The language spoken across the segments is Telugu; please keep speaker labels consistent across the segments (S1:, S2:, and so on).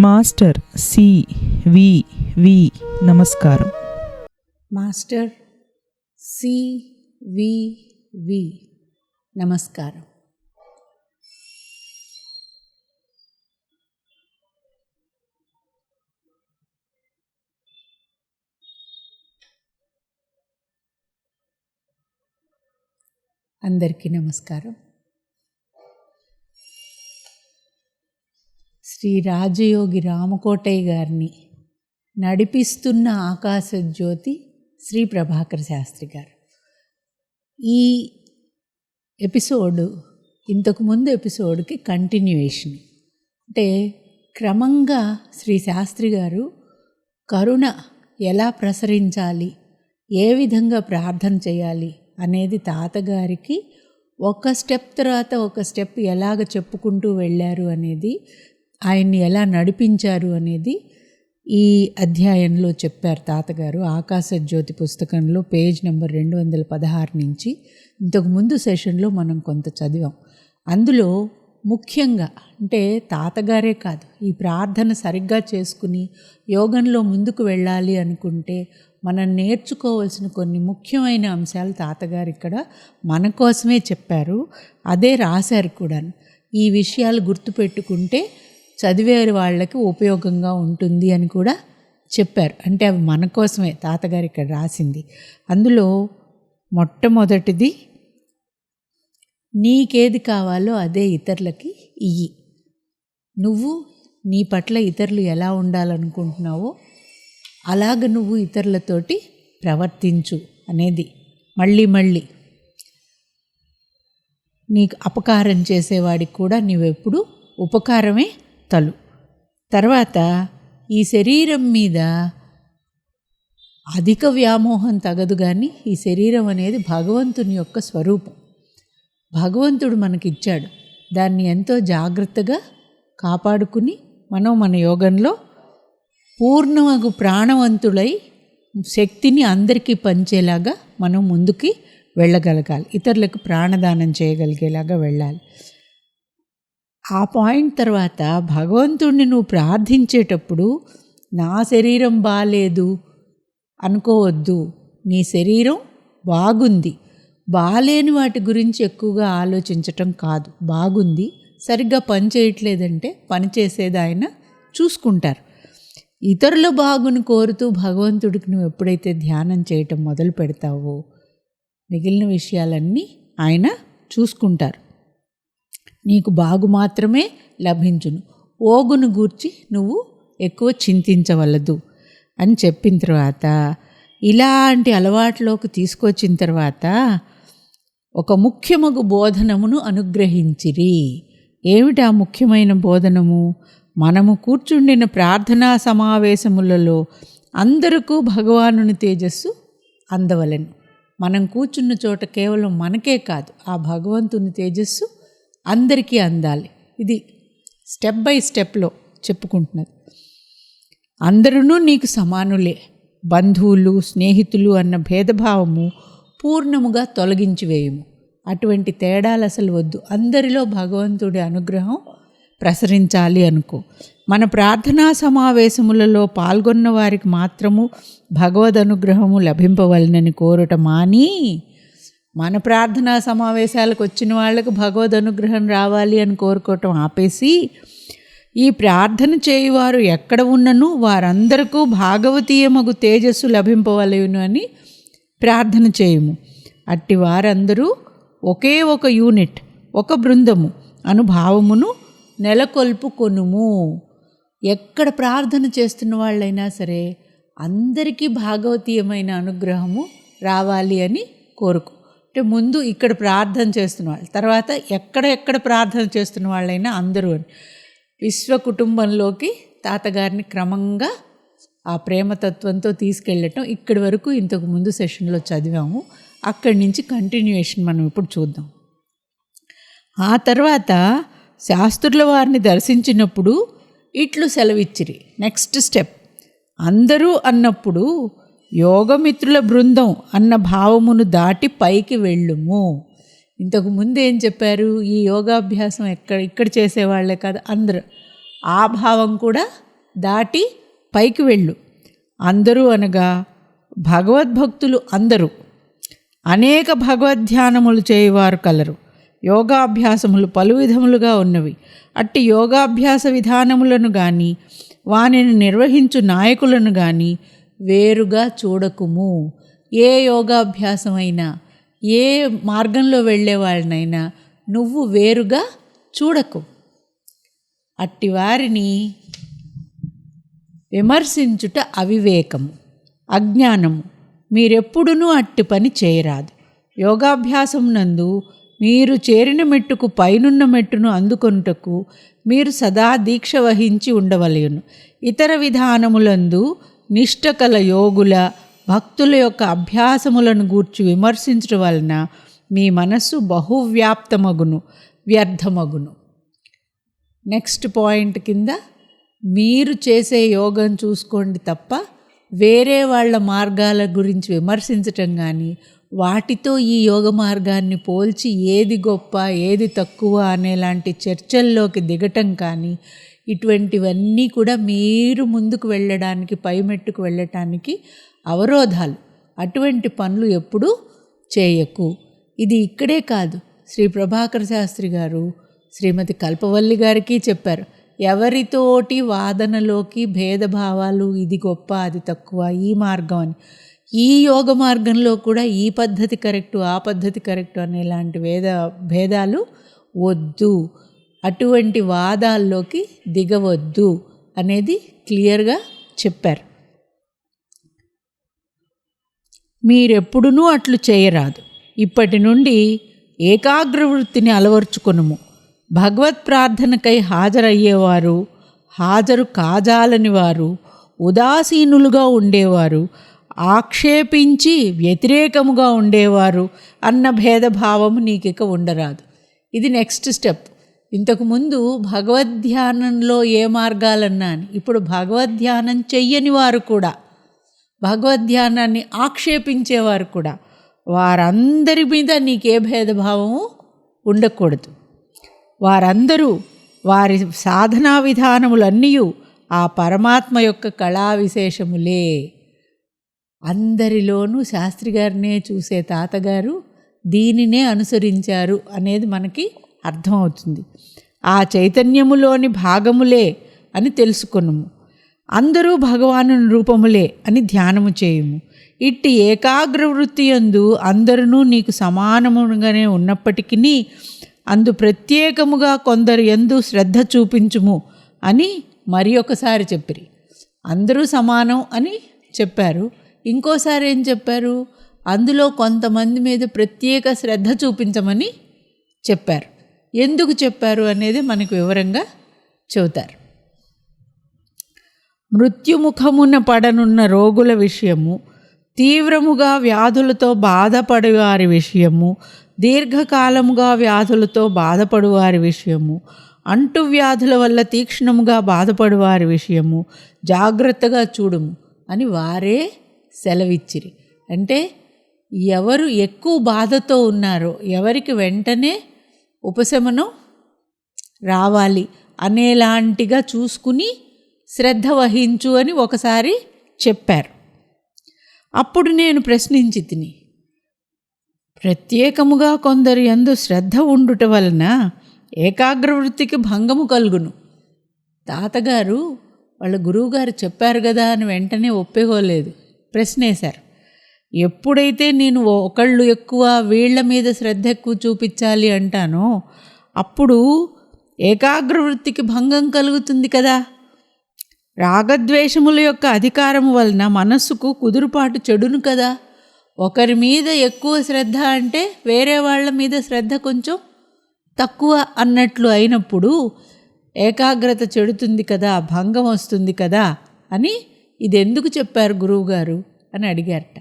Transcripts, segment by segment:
S1: మాస్టర్ సి వి వి నమస్కారం.
S2: మాస్టర్ సి వి వి నమస్కారం. అందరికీ నమస్కారం. శ్రీ రాజయోగి రామకోటయ్య గారిని నడిపిస్తున్న ఆకాశ జ్యోతి శ్రీ ప్రభాకర్ శాస్త్రి గారు. ఈ ఎపిసోడ్ ఇంతకుముందు ఎపిసోడ్కి కంటిన్యూయేషన్ అంటే క్రమంగా శ్రీ శాస్త్రి గారు కరుణ ఎలా ప్రసరించాలి ఏ విధంగా ప్రార్థన చేయాలి అనేది తాతగారికి ఒక స్టెప్ తర్వాత ఒక స్టెప్ ఎలాగ చెప్పుకుంటూ వెళ్ళారు అనేది ఆయన్ని ఎలా నడిపించారు అనేది ఈ అధ్యాయంలో చెప్పారు తాతగారు. ఆకాశ జ్యోతి పుస్తకంలో పేజ్ నెంబర్ రెండు వందల పదహారు నుంచి ఇంతకు ముందు సెషన్లో మనం కొంత చదివాం. అందులో ముఖ్యంగా అంటే తాతగారే కాదు ఈ ప్రార్థన సరిగ్గా చేసుకుని యోగంలో ముందుకు వెళ్ళాలి అనుకుంటే మనం నేర్చుకోవాల్సిన కొన్ని ముఖ్యమైన అంశాలు తాతగారు ఇక్కడ మన కోసమే చెప్పారు. అదే రాశారు కూడా ఈ విషయాలు గుర్తుపెట్టుకుంటే చదివే వాళ్ళకి ఉపయోగంగా ఉంటుంది అని కూడా చెప్పారు. అంటే అవి మన కోసమే తాతగారు ఇక్కడ రాసింది. అందులో మొట్టమొదటిది నీకేది కావాలో అదే ఇతరులకి ఇయ్యి. నువ్వు నీ పట్ల ఇతరులు ఎలా ఉండాలనుకుంటున్నావో అలాగ నువ్వు ఇతరులతోటి ప్రవర్తించు అనేది మళ్ళీ మళ్ళీ. నీకు అపకారం చేసేవాడికి కూడా నువ్వెప్పుడు ఉపకారమే తలు. తర్వాత ఈ శరీరం మీద అధిక వ్యామోహం తగదు కానీ ఈ శరీరం అనేది భగవంతుని యొక్క స్వరూపం. భగవంతుడు మనకిచ్చాడు. దాన్ని ఎంతో జాగ్రత్తగా కాపాడుకుని మనం మన యోగంలో పూర్ణమగు ప్రాణవంతుడై శక్తిని అందరికీ పంచేలాగా మనం ముందుకి వెళ్ళగలగాలి. ఇతరులకు ప్రాణదానం చేయగలిగేలాగా వెళ్ళాలి. ఆ పాయింట్ తర్వాత భగవంతుడిని నువ్వు ప్రార్థించేటప్పుడు నా శరీరం బాగాలేదు అనుకోవద్దు. నీ శరీరం బాగుంది. బాలేని వాటి గురించి ఎక్కువగా ఆలోచించటం కాదు. బాగుంది. సరిగ్గా పని చేయట్లేదంటే పని చేసేది ఆయన చూసుకుంటారు. ఇతరుల బాగుని కోరుతూ భగవంతుడికి నువ్వు ఎప్పుడైతే ధ్యానం చేయటం మొదలు పెడతావో మిగిలిన విషయాలన్నీ ఆయన చూసుకుంటారు. నీకు బాగు మాత్రమే లభించును. ఓగును గూర్చి నువ్వు ఎక్కువ చింతించవలదు అని చెప్పిన తర్వాత ఇలాంటి అలవాట్లోకి తీసుకొచ్చిన తర్వాత ఒక ముఖ్యమగు బోధనమును అనుగ్రహించిరి. ఏమిటి ఆ ముఖ్యమైన బోధనము? మనము కూర్చుండిన ప్రార్థనా సమావేశములలో అందరికూ భగవానుని తేజస్సు అందవలను. మనం కూర్చున్న చోట కేవలం మనకే కాదు ఆ భగవంతుని తేజస్సు అందరికీ అందాలి. ఇది స్టెప్ బై స్టెప్లో చెప్పుకుంటున్నది. అందరూ నీకు సమానులే. బంధువులు స్నేహితులు అన్న భేదభావము పూర్ణముగా తొలగించి వేయము. అటువంటి తేడాలు అసలు వద్దు. అందరిలో భగవంతుడి అనుగ్రహం ప్రసరించాలి అనుకో. మన ప్రార్థనా సమావేశములలో పాల్గొన్న వారికి మాత్రము భగవద్ అనుగ్రహము లభింపవలనని కోరట మాని మన ప్రార్థనా సమావేశాలకు వచ్చిన వాళ్ళకు భగవద్ అనుగ్రహం రావాలి అని కోరుకోవటం ఆపేసి ఈ ప్రార్థన చేయువారు ఎక్కడ ఉన్నను వారందరికీ భాగవతీయమగు తేజస్సు లభింపవలేను అని ప్రార్థన చేయము. అట్టి వారందరూ ఒకే ఒక యూనిట్ ఒక బృందము అనుభావమును నెలకొల్పుకొనుము. ఎక్కడ ప్రార్థన చేస్తున్న వాళ్ళైనా సరే అందరికీ భాగవతీయమైన అనుగ్రహము రావాలి అని కోరుకు అంటే ముందు ఇక్కడ ప్రార్థన చేస్తున్న వాళ్ళు. తర్వాత ఎక్కడ ఎక్కడ ప్రార్థన చేస్తున్న వాళ్ళైనా అందరూ అని. విశ్వ కుటుంబంలోకి తాతగారిని క్రమంగా ఆ ప్రేమతత్వంతో తీసుకెళ్ళటం ఇక్కడి వరకు ఇంతకు ముందు సెషన్లో చదివాము. అక్కడి నుంచి కంటిన్యూయేషన్ మనం ఇప్పుడు చూద్దాం. ఆ తర్వాత శాస్త్రుల వారిని దర్శించినప్పుడు ఇట్లు సెలవిచ్చిరి. Next step. అందరూ అన్నప్పుడు యోగమిత్రుల బృందం అన్న భావమును దాటి పైకి వెళ్ళుము. ఇంతకు ముందు ఏం చెప్పారు? ఈ యోగాభ్యాసం ఎక్కడ ఇక్కడ చేసేవాళ్ళే కాదు అందరూ. ఆ భావం కూడా దాటి పైకి వెళ్ళు. అందరూ అనగా భగవద్భక్తులు అందరూ. అనేక భగవద్ధ్యానములు చేయవారు కలరు. యోగాభ్యాసములు పలు విధములుగా ఉన్నవి. అట్టి యోగాభ్యాస విధానములను కానీ వానిని నిర్వహించు నాయకులను కానీ వేరుగా చూడకుము. ఏ యోగాభ్యాసమైనా ఏ మార్గంలో వెళ్ళే వాళ్ళనైనా నువ్వు వేరుగా చూడకు. అట్టి వారిని విమర్శించుట అవివేకము అజ్ఞానము. మీరెప్పుడునూ అట్టి పని చేయరాదు. యోగాభ్యాసం నందు మీరు చేరిన మెట్టుకు పైనున్న మెట్టును అందుకొనుటకు మీరు సదా దీక్ష వహించి ఉండవలయును ఇతర విధానములందు నిష్టకల యోగుల భక్తుల యొక్క అభ్యాసములను గూర్చి విమర్శించడం వలన మీ మనస్సు బహువ్యాప్తమగును వ్యర్థమగును. నెక్స్ట్ పాయింట్ కింద మీరు చేసే యోగం చూసుకోండి తప్ప వేరే వాళ్ళ మార్గాల గురించి విమర్శించటం కానీ వాటితో ఈ యోగ మార్గాన్ని పోల్చి ఏది గొప్ప ఏది తక్కువ అనేలాంటి చర్చల్లోకి దిగటం కానీ ఇటువంటివన్నీ కూడా మీరు ముందుకు వెళ్ళడానికి పైమెట్టుకు వెళ్ళటానికి అవరోధాలు. అటువంటి పనులు ఎప్పుడూ చేయకు. ఇది ఇక్కడే కాదు. శ్రీ ప్రభాకర్ శాస్త్రి గారు శ్రీమతి కల్పవల్లి గారికి చెప్పారు. ఎవరితోటి వాదనలోకి భేదభావాలు ఇది గొప్ప అది తక్కువ ఈ మార్గం అని. ఈ యోగ మార్గంలో కూడా ఈ పద్ధతి కరెక్టు ఆ పద్ధతి కరెక్టు అనేలాంటి వేద భేదాలు వద్దు. అటువంటి వాదాల్లోకి దిగవద్దు అనేది క్లియర్గా చెప్పారు. మీరెప్పుడునూ అట్లు చేయరాదు. ఇప్పటి నుండి ఏకాగ్రవృత్తిని అలవర్చుకొనుము. భగవత్ ప్రార్థనకై హాజరయ్యేవారు హాజరు కాజాలని వారు ఉదాసీనులుగా ఉండేవారు ఆక్షేపించి వ్యతిరేకముగా ఉండేవారు అన్న భేదభావము నీకిక ఉండరాదు. ఇది నెక్స్ట్ స్టెప్. ఇంతకుముందు భగవద్ధ్యానంలో ఏ మార్గాలన్నా అని ఇప్పుడు భగవద్ధ్యానం చెయ్యని వారు కూడా భగవద్ధ్యానాన్ని ఆక్షేపించేవారు కూడా వారందరి మీద నీకే భేదభావము ఉండకూడదు. వారందరూ వారి సాధనా విధానములన్నీ ఆ పరమాత్మ యొక్క కళా విశేషములే. అందరిలోనూ శాస్త్రి గారినే చూసే తాతగారు దీనినే అనుసరించారు అనేది మనకి అర్థమవుతుంది. ఆ చైతన్యములోని భాగములే అని తెలుసుకొనుము. అందరూ భగవాను రూపములే అని ధ్యానము చేయుము. ఇట్టి ఏకాగ్ర వృత్తి యందు అందరూ నీకు సమానముగానే ఉన్నప్పటికీ అందు ప్రత్యేకముగా కొందరు ఎందు శ్రద్ధ చూపించుము అని మరి ఒకసారి చెప్పిరి. అందరూ సమానం అని చెప్పారు. ఇంకోసారి ఏం చెప్పారు? అందులో కొంతమంది మీద ప్రత్యేక శ్రద్ధ చూపించమని చెప్పారు. ఎందుకు చెప్పారు అనేది మనకు వివరంగా చెబుతారు. మృత్యుముఖమున పడనున్న రోగుల విషయము తీవ్రముగా వ్యాధులతో బాధపడేవారి విషయము దీర్ఘకాలముగా వ్యాధులతో బాధపడు వారి విషయము అంటు వ్యాధుల వల్ల తీక్ష్ణముగా బాధపడు వారి విషయము జాగ్రత్తగా చూడుము అని వారే సెలవిచ్చిరి. అంటే ఎవరు ఎక్కువ బాధతో ఉన్నారో ఎవరికి వెంటనే ఉపశమనం రావాలి అనేలాంటిగా చూసుకుని శ్రద్ధ వహించు అని ఒకసారి చెప్పారు. అప్పుడు నేను ప్రశ్నించి తిని ప్రత్యేకముగా కొందరు ఎందు శ్రద్ధ ఉండుట వలన ఏకాగ్రవృత్తికి భంగము కలుగును. తాతగారు వాళ్ళ గురువుగారు చెప్పారు కదా అని వెంటనే ఒప్పుకోలేదు ప్రశ్నేశారు ఎప్పుడైతే నేను ఒకళ్ళు ఎక్కువ వీళ్ళ మీద శ్రద్ధ ఎక్కువ చూపించాలి అంటానో అప్పుడు ఏకాగ్రవృత్తికి భంగం కలుగుతుంది కదా. రాగద్వేషముల యొక్క అధికారము వలన మనస్సుకు కుదురుపాటు చెడును కదా. ఒకరి మీద ఎక్కువ శ్రద్ధ అంటే వేరే వాళ్ళ మీద శ్రద్ధ కొంచెం తక్కువ అన్నట్లు అయినప్పుడు ఏకాగ్రత చెడుతుంది కదా భంగం వస్తుంది కదా అని ఇది ఎందుకు చెప్పారు గురువుగారు అని అడిగారట.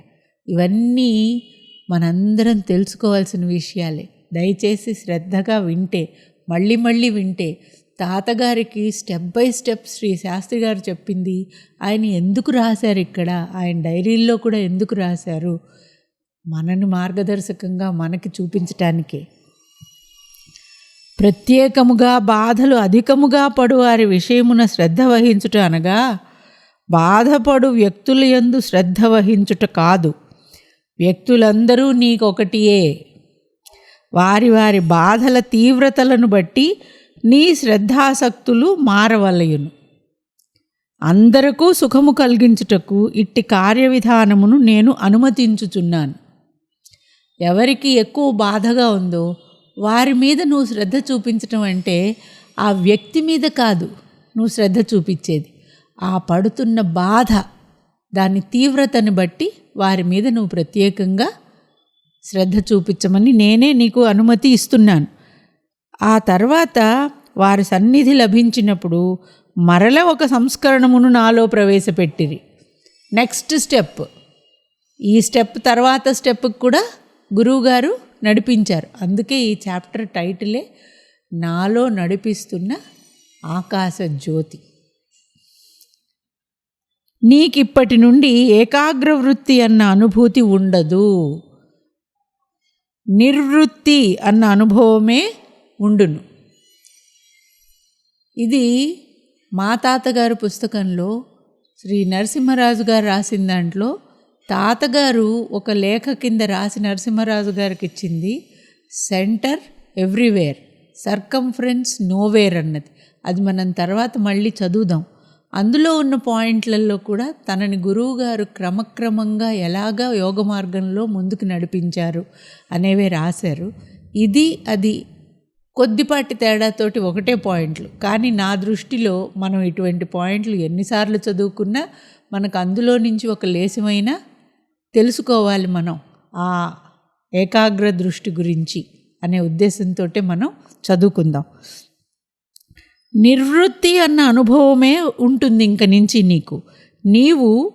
S2: ఇవన్నీ మనందరం తెలుసుకోవాల్సిన విషయాలే. దయచేసి శ్రద్ధగా వింటే మళ్ళీ మళ్ళీ వింటే తాతగారికి step by step Shri Shastri గారు చెప్పింది ఆయన ఎందుకు రాశారు ఇక్కడ? ఆయన డైరీల్లో కూడా ఎందుకు రాశారు? మనని మార్గదర్శకంగా మనకి చూపించటానికే. ప్రత్యేకముగా బాధలు అధికముగా పడు వారి విషయమున శ్రద్ధ వహించుట అనగా బాధపడు వ్యక్తుల యందు శ్రద్ధ వహించుట కాదు. వ్యక్తులందరూ నీకొకటియే. వారి వారి బాధల తీవ్రతలను బట్టి నీ శ్రద్ధాసక్తులు మారవలయును. అందరకు సుఖము కలిగించుటకు ఇట్టి కార్యవిధానమును నేను అనుమతించుచున్నాను. ఎవరికి ఎక్కువ బాధగా ఉందో వారి మీద నువ్వు శ్రద్ధ చూపించటం అంటే ఆ వ్యక్తి మీద కాదు నువ్వు శ్రద్ధ చూపించేది. ఆ పడుతున్న బాధ దాని తీవ్రతను బట్టి వారి మీద నువ్వు ప్రత్యేకంగా శ్రద్ధ చూపించమని నేనే నీకు అనుమతి ఇస్తున్నాను. ఆ తర్వాత వారి సన్నిధి లభించినప్పుడు మరల ఒక సంస్కరణమును నాలో ప్రవేశపెట్టిరి. నెక్స్ట్ స్టెప్ ఈ స్టెప్ తర్వాత స్టెప్కి కూడా గురువుగారు నడిపించారు. అందుకే ఈ చాప్టర్ టైటిలే నాలో నడిపిస్తున్న ఆకాశ జ్యోతి నీకిప్పటి నుండి ఏకాగ్ర వృత్తి అన్న అనుభూతి ఉండదు. నిర్వృత్తి అన్న అనుభవమే ఉండును. ఇది మా తాతగారు పుస్తకంలో శ్రీ నరసింహరాజు గారు రాసిన దాంట్లో తాతగారు ఒక లేఖ కింద రాసి నరసింహరాజు గారికి ఇచ్చింది సెంటర్ ఎవ్రీవేర్ సర్కంఫరెన్స్ నోవేర్ అన్నది. అది మనం తర్వాత మళ్ళీ చదువుదాం. అందులో ఉన్న పాయింట్లలో కూడా తనని గురువుగారు క్రమక్రమంగా ఎలాగా యోగ మార్గంలో ముందుకు నడిపించారు అనేవే రాశారు. ఇది అది కొద్దిపాటి తేడాతోటి ఒకటే పాయింట్లు. కానీ నా దృష్టిలో మనం ఇటువంటి పాయింట్లు ఎన్నిసార్లు చదువుకున్నా మనకు అందులో నుంచి ఒక లేశమైన తెలుసుకోవాలి మనం ఆ ఏకాగ్ర దృష్టి గురించి అనే ఉద్దేశంతో మనం చదువుకుందాం. నిర్వృత్తి అన్న అనుభవమే ఉంటుంది ఇంక నుంచి నీకు. నీవు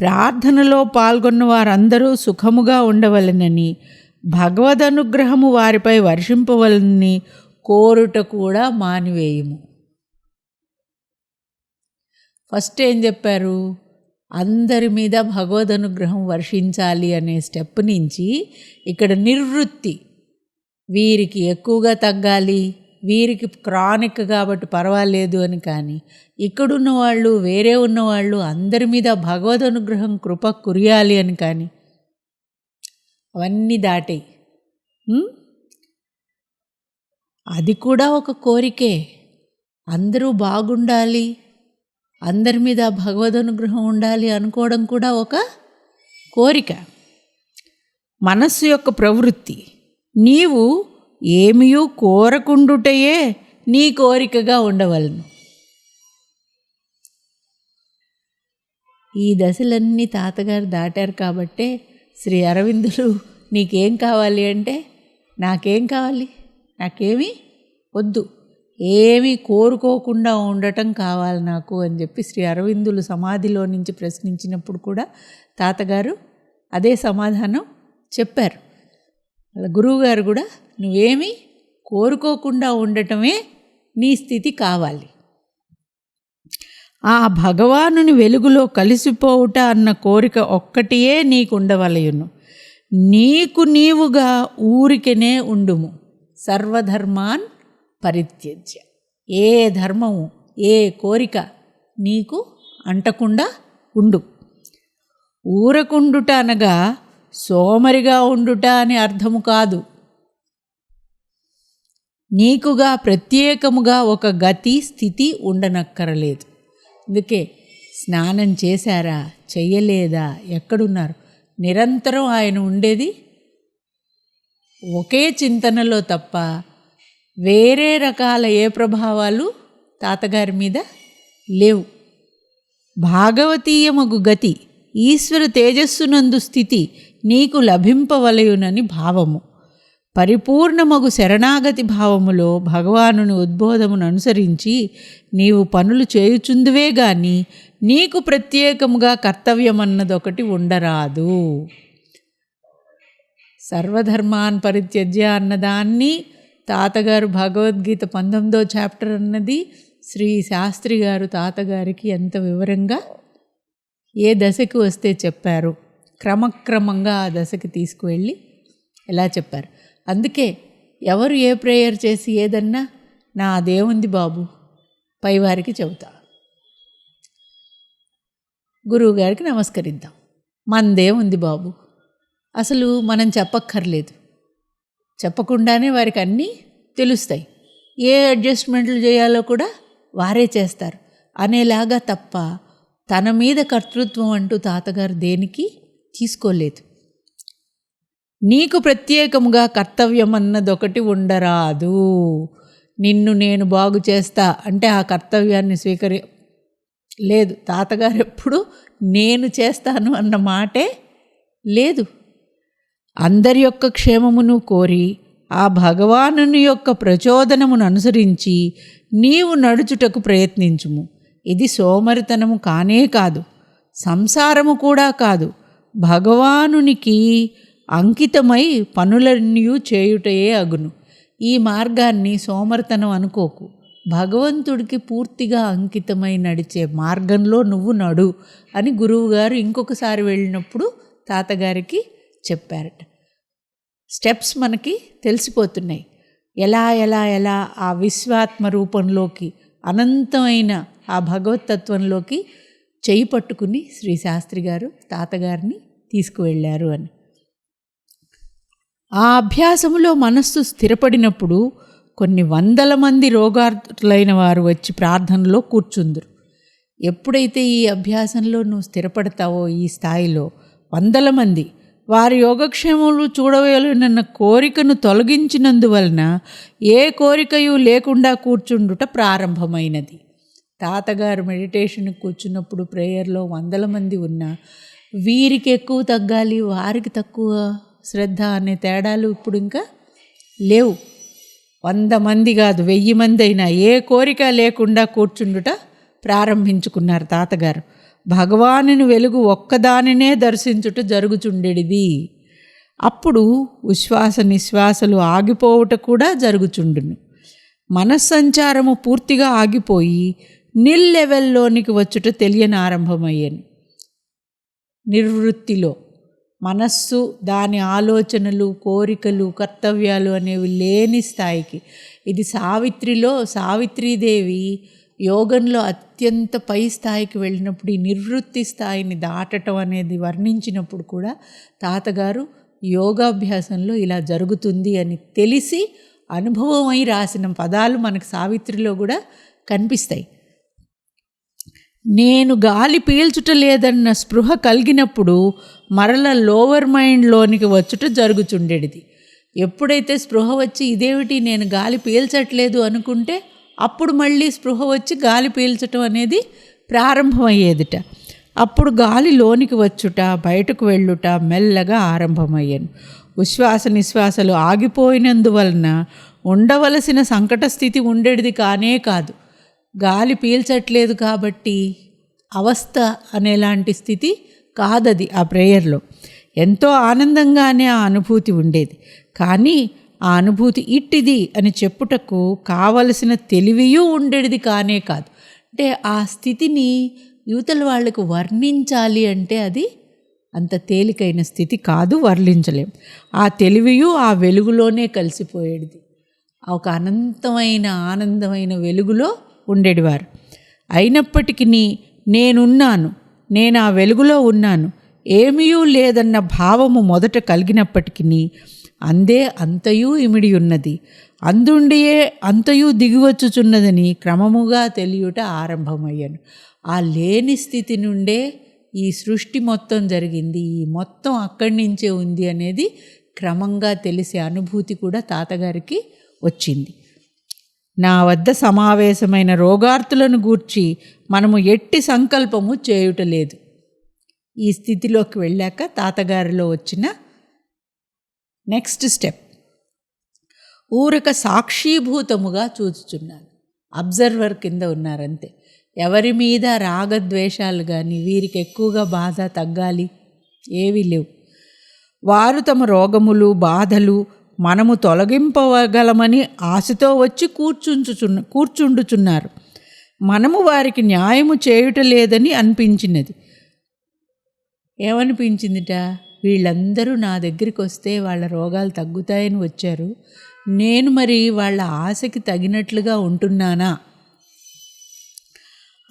S2: ప్రార్థనలో పాల్గొన్న వారందరూ సుఖముగా ఉండవలెనని భగవద్ అనుగ్రహము వారిపై వర్షింపవలని కోరుట కూడా మానివేయము. ఫస్ట్ ఏం చెప్పారు? అందరి మీద భగవద్ అనుగ్రహం వర్షించాలి అనే స్టెప్ నుంచి ఇక్కడ నిర్వృత్తి వీరికి ఎక్కువగా తగ్గాలి. వీరికి క్రానిక్ కాబట్టి పర్వాలేదు అని కానీ ఇక్కడున్న వాళ్ళు వేరే ఉన్నవాళ్ళు అందరి మీద భగవద్ అనుగ్రహం కృప కురియాలి అని కానీ అవన్నీ దాటాయి అది కూడా ఒక కోరికే. అందరూ బాగుండాలి అందరి మీద భగవద్ అనుగ్రహం ఉండాలి అనుకోవడం కూడా ఒక కోరిక. మనస్సు యొక్క ప్రవృత్తి. నీవు ఏమియూ కోరకుండుటయే నీ కోరికగా ఉండవలను. ఈ దశలన్నీ తాతగారు దాటారు కాబట్టే శ్రీ అరవిందులు నీకేం కావాలి అంటే నాకేం కావాలి? నాకేమీ? వద్దు. ఏమీ కోరుకోకుండా ఉండటం కావాలి నాకు అని చెప్పి శ్రీ అరవిందులు సమాధిలో నుంచి ప్రశ్నించినప్పుడు కూడా తాతగారు అదే సమాధానం చెప్పారు. వాళ్ళ గురువుగారు కూడా నువ్వేమీ కోరుకోకుండా ఉండటమే నీ స్థితి కావాలి. ఆ భగవానుని వెలుగులో కలిసిపోవుట అన్న కోరిక ఒక్కటియే నీకుండవలయును. నీకు నీవుగా ఊరికనే ఉండుము. సర్వధర్మాన్ పరిత్యజ్య. ఏ ధర్మము ఏ కోరిక నీకు అంటకుండా ఉండు. ఊరకుండుట అనగా సోమరిగా ఉండుట అని అర్థము కాదు. నీకుగా ప్రత్యేకముగా ఒక గతి స్థితి ఉండనక్కరలేదు. అందుకే స్నానం చేశారా చెయ్యలేదా ఎక్కడున్నారు? నిరంతరం ఆయన ఉండేది ఒకే చింతనలో తప్ప వేరే రకాల ఏ ప్రభావాలు తాతగారి మీద లేవు. భాగవతీయమగు గతి ఈశ్వర తేజస్సునందు స్థితి నీకు లభింపవలయునని భావము. పరిపూర్ణమగు శరణాగతి భావములో భగవానుని ఉద్బోధమును అనుసరించి నీవు పనులు చేయుచుందువే గాని నీకు ప్రత్యేకముగా కర్తవ్యమన్నదొకటి ఉండరాదు. సర్వధర్మాన్ పరిత్యజ్య అన్నదాన్ని తాతగారు భగవద్గీత పంతొమ్మిదో చాప్టర్ అన్నది శ్రీ శాస్త్రి గారు తాతగారికి ఎంత వివరంగా ఏ దశకి వస్తే చెప్పారు. క్రమక్రమంగా ఆ దశకి తీసుకువెళ్ళి ఎలా చెప్పారు? అందుకే ఎవరు ఏ ప్రేయర్ చేసి ఏదన్నా నా అదేముంది బాబు పైవారికి చెబుతా. గురువుగారికి నమస్కరిద్దాం. మందే ఉంది బాబు. అసలు మనం చెప్పక్కర్లేదు. చెప్పకుండానే వారికి అన్నీ తెలుస్తాయి. ఏ అడ్జస్ట్మెంట్లు చేయాలో కూడా వారే చేస్తారు. అనేలాగా తప్ప తన మీద కర్తృత్వం అంటూ తాతగారు దేనికి తీసుకోలేదు. నీకు ప్రత్యేకముగా కర్తవ్యం అన్నదొకటి ఉండరాదు. నిన్ను నేను బాగు చేస్తా అంటే ఆ కర్తవ్యాన్ని స్వీకరి లేదు తాతగారు ఎప్పుడు నేను చేస్తాను అన్న మాటే లేదు. అందరి యొక్క క్షేమమును కోరి ఆ భగవానుని యొక్క ప్రచోదనమును అనుసరించి నీవు నడుచుటకు ప్రయత్నించుము. ఇది సోమరితనము కానే కాదు సంసారము కూడా కాదు. భగవానునికి అంకితమై పనులన్నీ చేయుటయే అగును. ఈ మార్గాన్ని సోమర్తనం అనుకోకు. భగవంతుడికి పూర్తిగా అంకితమై నడిచే మార్గంలో నువ్వు నడు అని గురువుగారు ఇంకొకసారి వెళ్ళినప్పుడు తాతగారికి చెప్పారట. స్టెప్స్ మనకి తెలిసిపోతున్నాయి. ఎలా ఎలా ఎలా ఆ విశ్వాత్మ రూపంలోకి అనంతమైన ఆ భగవతత్వంలోకి చేయి పట్టుకుని శ్రీ శాస్త్రి గారు తాతగారిని తీసుకువెళ్ళారు అని. ఆ అభ్యాసములో మనస్సు స్థిరపడినప్పుడు కొన్ని వందల మంది రోగార్థులైన వారు వచ్చి ప్రార్థనలో కూర్చుందరు. ఎప్పుడైతే ఈ అభ్యాసంలో నువ్వు స్థిరపడతావో ఈ స్థాయిలో వందల మంది వారి యోగక్షేమములు చూడవేలునన్న కోరికను తొలగించినందువలన ఏ కోరికయు లేకుండా కూర్చుండుట ప్రారంభమైనది. తాతగారు మెడిటేషన్ కూర్చున్నప్పుడు ప్రేయర్లో వందల మంది ఉన్నా వీరికి ఎక్కువ తగ్గాలి వారికి తక్కువ శ్రద్ధ అనే తేడాలు ఇప్పుడు ఇంకా లేవు. వంద మంది కాదు వెయ్యి మంది అయినా ఏ కోరిక లేకుండా కూర్చుండుట ప్రారంభించుకున్నారు తాతగారు. భగవానుని వెలుగు ఒక్కదానినే దర్శించుట జరుగుచుండెడిది. అప్పుడు ఉశ్వాస నిశ్వాసలు ఆగిపోవుట కూడా జరుగుచుండును. మనస్సంచారము పూర్తిగా ఆగిపోయి నిల్ లెవెల్లోనికి వచ్చుట తెలియని ఆరంభమయ్యాను. నిర్వృత్తిలో మనస్సు దాని ఆలోచనలు కోరికలు కర్తవ్యాలు అనేవి లేని స్థాయికి. ఇది సావిత్రిలో సావిత్రీదేవి యోగంలో అత్యంత పై స్థాయికి వెళ్ళినప్పుడు ఈ నివృత్తి స్థాయిని దాటటం అనేది వర్ణించినప్పుడు కూడా తాతగారు యోగాభ్యాసంలో ఇలా జరుగుతుంది అని తెలిసి అనుభవమై రాసిన పదాలు మనకు సావిత్రిలో కూడా కనిపిస్తాయి. నేను గాలి పీల్చుట లేదన్న స్పృహ కలిగినప్పుడు మరల లోవర్ మైండ్లోనికి వచ్చుట జరుగుచుండేది ఎప్పుడైతే స్పృహ వచ్చి ఇదేమిటి నేను గాలి పీల్చట్లేదు అనుకుంటే అప్పుడు మళ్ళీ స్పృహ వచ్చి గాలి పీల్చటం అనేది ప్రారంభమయ్యేదిట. అప్పుడు గాలి లోనికి వచ్చుట బయటకు వెళ్ళుట మెల్లగా ఆరంభమయ్యాను. ఉశ్వాస నిశ్వాసలు ఆగిపోయినందువలన ఉండవలసిన సంకట స్థితి ఉండేది కానే కాదు. గాలి పీల్చట్లేదు కాబట్టి అవస్థ అనేలాంటి స్థితి కాదది ఆ ప్రేయర్లో. ఎంతో ఆనందంగానే ఆ అనుభూతి ఉండేది. కానీ ఆ అనుభూతి ఇట్టిది అని చెప్పుటకు కావలసిన తెలివియూ ఉండేది కానే కాదు. అంటే ఆ స్థితిని యువతల వాళ్ళకు వర్ణించాలి అంటే అది అంత తేలికైన స్థితి కాదు వర్ణించలేం. ఆ తెలివియు ఆ వెలుగులోనే కలిసిపోయేది. ఒక అనంతమైన ఆనందమైన వెలుగులో ఉండేటివారు అయినప్పటికీ నేనున్నాను. నేను ఆ వెలుగులో ఉన్నాను. ఏమీయూ లేదన్న భావము మొదట కలిగినప్పటికీ అందే అంతయు ఇమిడి ఉన్నది. అందుండియే అంతయు దిగివచ్చుచున్నదని క్రమముగా తెలియుట ఆరంభమయ్యాను. ఆ లేని స్థితి నుండే ఈ సృష్టి మొత్తం జరిగింది. ఈ మొత్తం అక్కడి నుంచే ఉంది అనేది క్రమంగా తెలిసే అనుభూతి కూడా తాతగారికి వచ్చింది. నా వద్ద సమావేశమైన రోగార్తులను గూర్చి మనము ఎట్టి సంకల్పము చేయుటలేదు ఈ స్థితిలోకి వెళ్ళాక తాతగారిలో వచ్చిన నెక్స్ట్ స్టెప్. ఊరక సాక్షీభూతముగా చూచుచున్నాను. అబ్జర్వర్ కింద ఉన్నారంతే. ఎవరి మీద రాగద్వేషాలు కానీ వీరికి ఎక్కువగా బాధ తగ్గాలి ఏవి లేవు. వారు తమ రోగములు బాధలు మనము తొలగింపగలమని ఆశతో వచ్చి కూర్చుంచుచున్న కూర్చుండుచున్నారు. మనము వారికి న్యాయము చేయుట లేదని అనిపించినది. ఏమనిపించిందిట? వీళ్ళందరూ నా దగ్గరికి వస్తే వాళ్ళ రోగాలు తగ్గుతాయని వచ్చారు. నేను మరి వాళ్ళ ఆశకి తగినట్లుగా ఉంటున్నానా?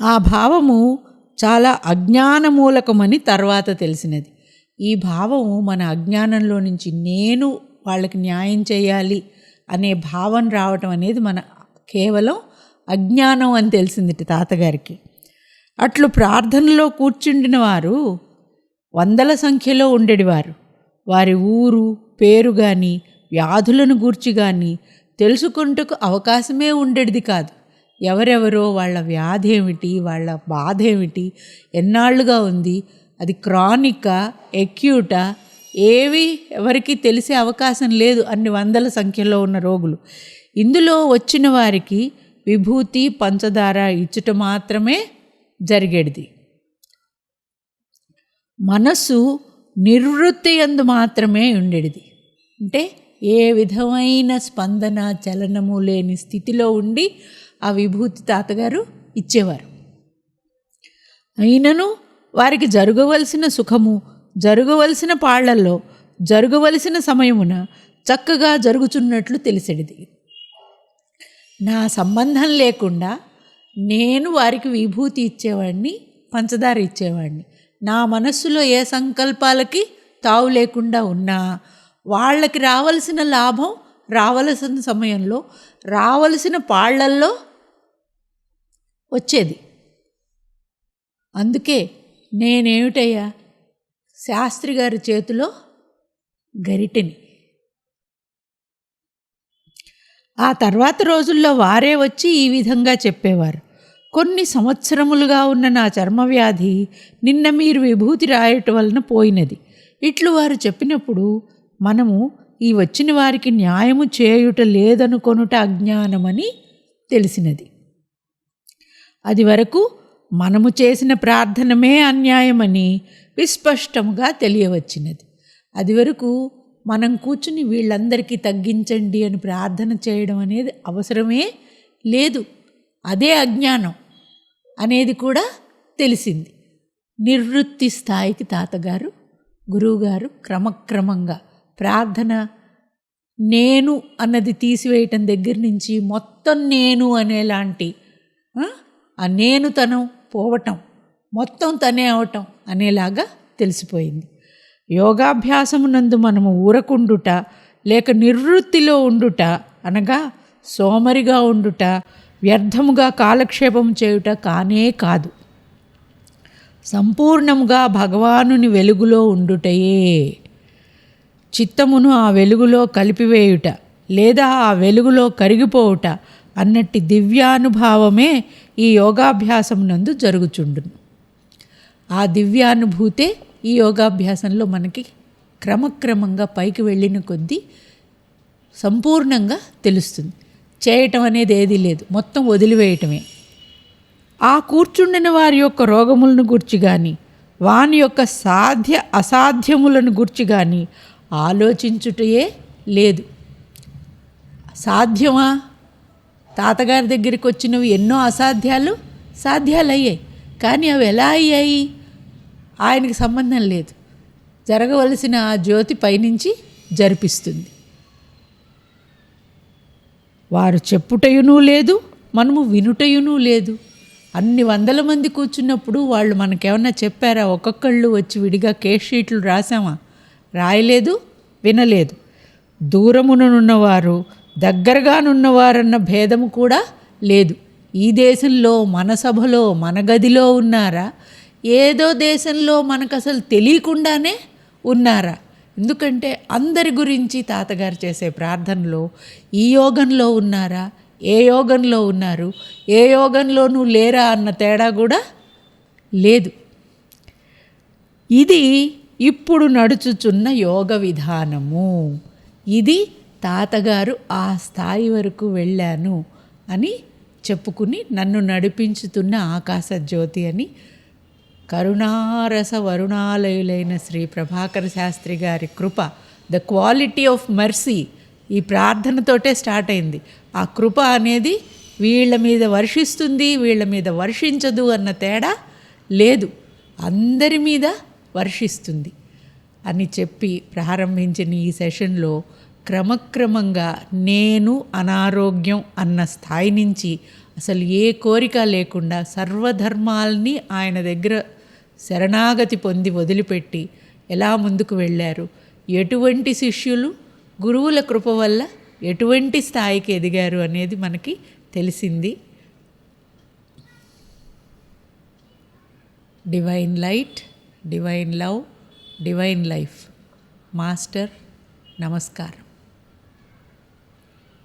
S2: ఆ భావము చాలా అజ్ఞానమూలకమని తర్వాత తెలిసినది. ఈ భావము మన అజ్ఞానంలో నుంచి నేను వాళ్ళకి న్యాయం చేయాలి అనే భావన రావటం అనేది మన కేవలం అజ్ఞానం అని తెలిసింది తాతగారికి. అట్లు ప్రార్థనలో కూర్చుండిన వారు వందల సంఖ్యలో ఉండేవారు. వారి ఊరు పేరు కానీ వ్యాధులను గూర్చి కానీ తెలుసుకుంటకు అవకాశమే ఉండేది కాదు. ఎవరెవరో వాళ్ళ వ్యాధి ఏమిటి వాళ్ళ బాధ ఏమిటి ఎన్నాళ్ళుగా ఉంది అది క్రానికా ఎక్యూటా ఏవి ఎవరికి తెలిసే అవకాశం లేదు అన్ని వందల సంఖ్యలో ఉన్న రోగులు. ఇందులో వచ్చిన వారికి విభూతి పంచదార ఇచ్చుట మాత్రమే జరిగేది మనస్సు నిర్వృత్తి ఎందు మాత్రమే ఉండేది అంటే ఏ విధమైన స్పందన చలనము లేని స్థితిలో ఉండి ఆ విభూతి తాతగారు ఇచ్చేవారు. అయినను వారికి జరగవలసిన సుఖము జరగవలసిన పాళ్ళలో జరగవలసిన సమయమున చక్కగా జరుగుచున్నట్లు తెలిసేది నా సంబంధం లేకుండా నేను వారికి విభూతి ఇచ్చేవాడిని పంచదార ఇచ్చేవాడిని నా మనస్సులో ఏ సంకల్పాలకి తావు లేకుండా ఉన్నా వాళ్ళకి రావలసిన లాభం రావలసిన సమయంలో రావలసిన పాళ్ళల్లో వచ్చేది. అందుకే నేనేమిటయ్యా? శాస్త్రి గారి చేతిలో గరిటెని. ఆ తర్వాత రోజుల్లో వారే వచ్చి ఈ విధంగా చెప్పేవారు. కొన్ని సంవత్సరములుగా ఉన్న నా చర్మవ్యాధి నిన్న మీరు విభూతి రాయటం వలన పోయినది. ఇట్లు వారు చెప్పినప్పుడు మనము ఈ వచ్చిన వారికి న్యాయము చేయుట లేదనుకొనుట అజ్ఞానమని తెలిసినది. అది వరకు మనము చేసిన ప్రార్థనమే అన్యాయమని విస్పష్టముగా తెలియవచ్చినది. అది వరకు మనం కూర్చుని వీళ్ళందరికీ తగ్గించండి అని ప్రార్థన చేయడం అనేది అవసరమే లేదు. అదే అజ్ఞానం అనేది కూడా తెలిసింది. నిర్వృత్తి స్థాయికి తాతగారు గురువుగారు క్రమక్రమంగా ప్రార్థన నేను అన్నది తీసివేయటం దగ్గర నుంచి మొత్తం నేను అనేలాంటి ఆ, నేను తనం పోవటం మొత్తం తనే అవటం అనేలాగా తెలిసిపోయింది. యోగాభ్యాసమునందు మనము ఊరకుండుట లేక నిర్వృత్తిలో ఉండుట అనగా సోమరిగా ఉండుట వ్యర్థముగా కాలక్షేపం చేయుట కానే కాదు. సంపూర్ణముగా భగవానుని వెలుగులో ఉండుటయే. చిత్తమును ఆ వెలుగులో కలిపివేయుట లేదా ఆ వెలుగులో కరిగిపోవుట అన్నట్టి దివ్యానుభావమే ఈ యోగాభ్యాసం నందు జరుగుచుండును. ఆ దివ్యానుభూతే ఈ యోగాభ్యాసంలో మనకి క్రమక్రమంగా పైకి వెళ్ళిన కొద్దీ సంపూర్ణంగా తెలుస్తుంది. చేయటం అనేది ఏదీ లేదు. మొత్తం వదిలివేయటమే. ఆ కూర్చుండిన వారి యొక్క రోగములను గుర్చి కానీ వాని యొక్క సాధ్య అసాధ్యములను గుర్చి కానీ ఆలోచించుటయే లేదు. సాధ్యమా? తాతగారి దగ్గరికి వచ్చినవి ఎన్నో అసాధ్యాలు సాధ్యాలు అయ్యాయి కానీ అవి ఎలా అయ్యాయి? ఆయనకి సంబంధం లేదు. జరగవలసిన ఆ జ్యోతి పైనుంచి జరిపిస్తుంది. వారు చెప్పుటయునూ లేదు మనము వినుటయునూ లేదు. అన్ని వందల మంది కూర్చున్నప్పుడు వాళ్ళు మనకేమన్నా చెప్పారా? ఒక్కొక్కళ్ళు వచ్చి విడిగా కేస్ షీట్లు రాసామా రాయలేదు వినలేదు. దూరముననున్నవారు దగ్గరగానున్నవారన్న భేదము కూడా లేదు. ఈ దేశంలో మన సభలో మన గదిలో ఉన్నారా? ఏదో దేశంలో మనకు అసలు తెలియకుండానే ఉన్నారా? ఎందుకంటే అందరి గురించి తాతగారు చేసే ప్రార్థనలో ఈ యోగంలో ఉన్నారా? ఏ యోగంలో ఉన్నారు? ఏ యోగంలోనూ లేరా అన్న తేడా కూడా లేదు. ఇది ఇప్పుడు నడుచుచున్న యోగ విధానము. ఇది తాతగారు ఆ స్థాయి వరకు వెళ్ళాను అని చెప్పుకుని నన్ను నడిపించుతున్న ఆకాశ జ్యోతి అని కరుణారస వరుణాలయులైన శ్రీ ప్రభాకర శాస్త్రి గారి కృప ద క్వాలిటీ ఆఫ్ మర్సీ ఈ ప్రార్థనతోటే స్టార్ట్ అయింది. ఆ కృప అనేది వీళ్ళ మీద వర్షిస్తుంది వీళ్ళ మీద వర్షించదు అన్న తేడా లేదు. అందరి మీద వర్షిస్తుంది అని చెప్పి ప్రారంభించిన ఈ సెషన్లో క్రమక్రమంగా నేను అనారోగ్యం అన్న స్థాయి నుంచి అసలు ఏ కోరిక లేకుండా సర్వధర్మాల్ని ఆయన దగ్గర శరణాగతి పొంది వదిలిపెట్టి ఎలా ముందుకు వెళ్ళారు? ఎటువంటి శిష్యులు? గురువుల కృప వల్ల ఎటువంటి స్థాయికి ఎదిగారు అనేది మనకి తెలిసింది. Divine light divine love divine life master నమస్కారం.